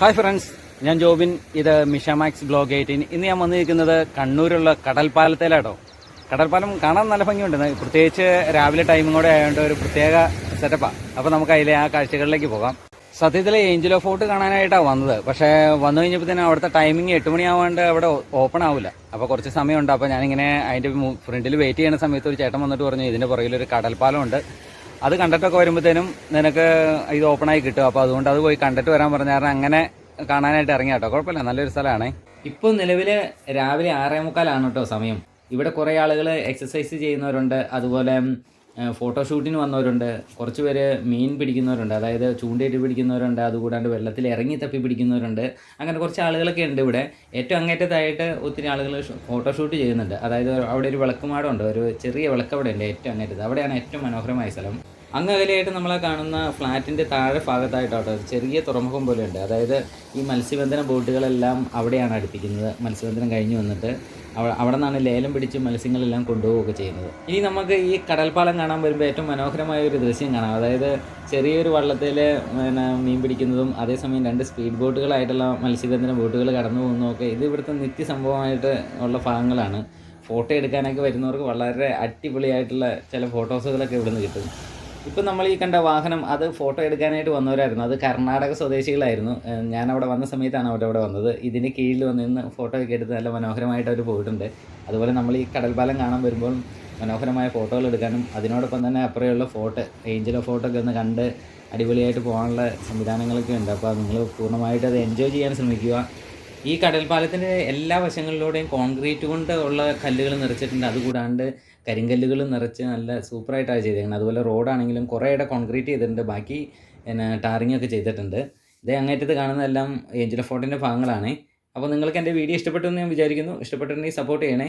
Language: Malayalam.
ഹായ് ഫ്രണ്ട്സ് ഞാൻ ജോബിൻ. ഇത് മിഷമാക്സ് ബ്ലോഗ് എയ്റ്റീൻ. ഇന്ന് ഞാൻ വന്നിരിക്കുന്നത് കണ്ണൂരുള്ള കടൽപ്പാലത്തേലാട്ടോ. കടൽപ്പാലം കാണാൻ നല്ല ഭംഗിയുണ്ട്. പ്രത്യേകിച്ച് രാവിലെ ടൈമും കൂടെ ആയതുകൊണ്ട് ഒരു പ്രത്യേക സെറ്റപ്പാണ് അപ്പോൾ നമുക്ക് അതിലെ ആ കാഴ്ചകളിലേക്ക് പോകാം. സത്യത്തിൽ ഏഞ്ചലോ ഫോർട്ട് കാണാനായിട്ടാണ് വന്നത്. പക്ഷേ വന്നു കഴിഞ്ഞപ്പോൾ തന്നെ അവിടുത്തെ ടൈമിങ് എട്ട് മണിയാവാണ്ട് അവിടെ ഓപ്പൺ ആവില്ല അപ്പോൾ കുറച്ച് സമയമുണ്ട്. അപ്പോൾ ഞാനിങ്ങനെ അതിന്റെ ഫ്രണ്ടിൽ വെയിറ്റ് ചെയ്യുന്ന സമയത്ത് ഒരു ചേട്ടൻ വന്നിട്ട് പറഞ്ഞു ഇതിന്റെ പുറകിലൊരു കടൽപ്പാലമുണ്ട് അത് കണ്ടിട്ടൊക്കെ വരുമ്പോഴത്തേനും നിനക്ക് ഇത് ഓപ്പൺ ആയി കിട്ടും. അപ്പോൾ അതുകൊണ്ട് അത് പോയി കണ്ടിട്ട് വരാൻ പറഞ്ഞ കാരണം അങ്ങനെ കാണാനായിട്ട് ഇറങ്ങിയ കേട്ടോ കുഴപ്പമില്ല നല്ലൊരു സ്ഥലമാണ്. ഇപ്പോൾ നിലവിൽ രാവിലെ ആറേ മുക്കാലാണ് കേട്ടോ സമയം. ഇവിടെ കുറേ ആളുകൾ എക്സസൈസ് ചെയ്യുന്നവരുണ്ട്. അതുപോലെ ഫോട്ടോഷൂട്ടിന് വന്നവരുണ്ട്. കുറച്ച് പേര് മീൻ പിടിക്കുന്നവരുണ്ട്. അതായത് ചൂണ്ടയിട്ട് പിടിക്കുന്നവരുണ്ട്. അതുകൂടാണ്ട് വെള്ളത്തിൽ ഇറങ്ങി തപ്പി പിടിക്കുന്നവരുണ്ട്. അങ്ങനെ കുറച്ച് ആളുകളൊക്കെ ഉണ്ട് ഇവിടെ. ഏറ്റവും അങ്ങേറ്റത്തായിട്ട് ഒത്തിരി ആളുകൾ ഫോട്ടോഷൂട്ട് ചെയ്യുന്നുണ്ട്. അതായത് അവിടെ ഒരു വിളക്കുമാടമുണ്ട് ഒരു ചെറിയ വിളക്ക് അവിടെ ഉണ്ട് ഏറ്റവും അങ്ങേറ്റത്ത്. അവിടെയാണ് ഏറ്റവും മനോഹരമായ സ്ഥലം. അങ്ങ് അകലെയായിട്ട് നമ്മളെ കാണുന്ന ഫ്ലാറ്റിന്റെ താഴെ ഭാഗത്തായിട്ടോ ചെറിയ തുറമുഖം പോലെയുണ്ട്. അതായത് ഈ മത്സ്യബന്ധന ബോട്ടുകളെല്ലാം അവിടെയാണ് അടുപ്പിക്കുന്നത്. മത്സ്യബന്ധനം കഴിഞ്ഞ് വന്നിട്ട് അവിടെ നിന്നാണ് ലേലം പിടിച്ച് മത്സ്യങ്ങളെല്ലാം കൊണ്ടുപോവുകയൊക്കെ ചെയ്യുന്നത്. ഇനി നമുക്ക് ഈ കടൽപ്പാലം കാണാൻ വരുമ്പോൾ ഏറ്റവും മനോഹരമായ ഒരു ദൃശ്യം കാണാം. അതായത് ചെറിയൊരു വള്ളത്തിൽ പിന്നെ മീൻ പിടിക്കുന്നതും അതേസമയം രണ്ട് സ്പീഡ് ബോട്ടുകളായിട്ടുള്ള മത്സ്യബന്ധന ബോട്ടുകൾ കടന്നു പോകുന്നതൊക്കെ ഇത് ഇവിടുത്തെ നിത്യസംഭവമായിട്ട് ഉള്ള ഭാഗങ്ങളാണ്. ഫോട്ടോ എടുക്കാനൊക്കെ വരുന്നവർക്ക് വളരെ അടിപൊളിയായിട്ടുള്ള ചില ഫോട്ടോസുകളൊക്കെ ഇവിടുന്ന് കിട്ടും. ഇപ്പം നമ്മൾ ഈ കണ്ട വാഹനം അത് ഫോട്ടോ എടുക്കാനായിട്ട് വന്നവരായിരുന്നു. അത് കർണാടക സ്വദേശികളായിരുന്നു. ഞാൻ അവിടെ വന്ന സമയത്താണ് അവിടെ അവിടെ വന്നത്. ഇതിന് കീഴിൽ വന്ന് നിന്ന് ഫോട്ടോ ഒക്കെ എടുത്ത് നല്ല മനോഹരമായിട്ട് അവർ പോയിട്ടുണ്ട്. അതുപോലെ നമ്മൾ ഈ കടൽപ്പാലം കാണാൻ വരുമ്പോൾ മനോഹരമായ ഫോട്ടോകൾ എടുക്കാനും അതിനോടൊപ്പം തന്നെ അപ്പുറമുള്ള ഫോട്ടോ ഏഞ്ചലോ ഫോട്ടോ ഒക്കെ ഒന്ന് കണ്ട് അടിപൊളിയായിട്ട് പോകാനുള്ള സംവിധാനങ്ങളൊക്കെ ഉണ്ട്. അപ്പോൾ നിങ്ങൾ പൂർണമായിട്ട് അത് എൻജോയ് ചെയ്യാൻ ശ്രമിക്കുക. ഈ കടൽപ്പാലത്തിന്റെ എല്ലാ വശങ്ങളിലൂടെയും കോൺക്രീറ്റ് കൊണ്ട് ഉള്ള കല്ലുകൾ നിറച്ചിട്ടുണ്ട്. അതുകൂടാണ്ട് കരിങ്കല്ലുകൾ നിറച്ച് നല്ല സൂപ്പറായിട്ടാണ് ചെയ്തേക്കുന്നത് അതുപോലെ റോഡാണെങ്കിലും കുറേയുടെ കോൺക്രീറ്റ് ചെയ്തിട്ടുണ്ട്. ബാക്കി പിന്നെ ടാറിങ് ഒക്കെ ചെയ്തിട്ടുണ്ട്. ഇതേ അങ്ങേറ്റത്ത് കാണുന്നതെല്ലാം ഏഞ്ചൽ ഫോർട്ടിന്റെ ഭാഗങ്ങളാണ്. അപ്പോൾ നിങ്ങൾക്ക് എന്റെ വീഡിയോ ഇഷ്ടപ്പെട്ടു എന്ന് ഞാൻ വിചാരിക്കുന്നു. ഇഷ്ടപ്പെട്ടിട്ടുണ്ടെങ്കിൽ സപ്പോർട്ട് ചെയ്യണേ.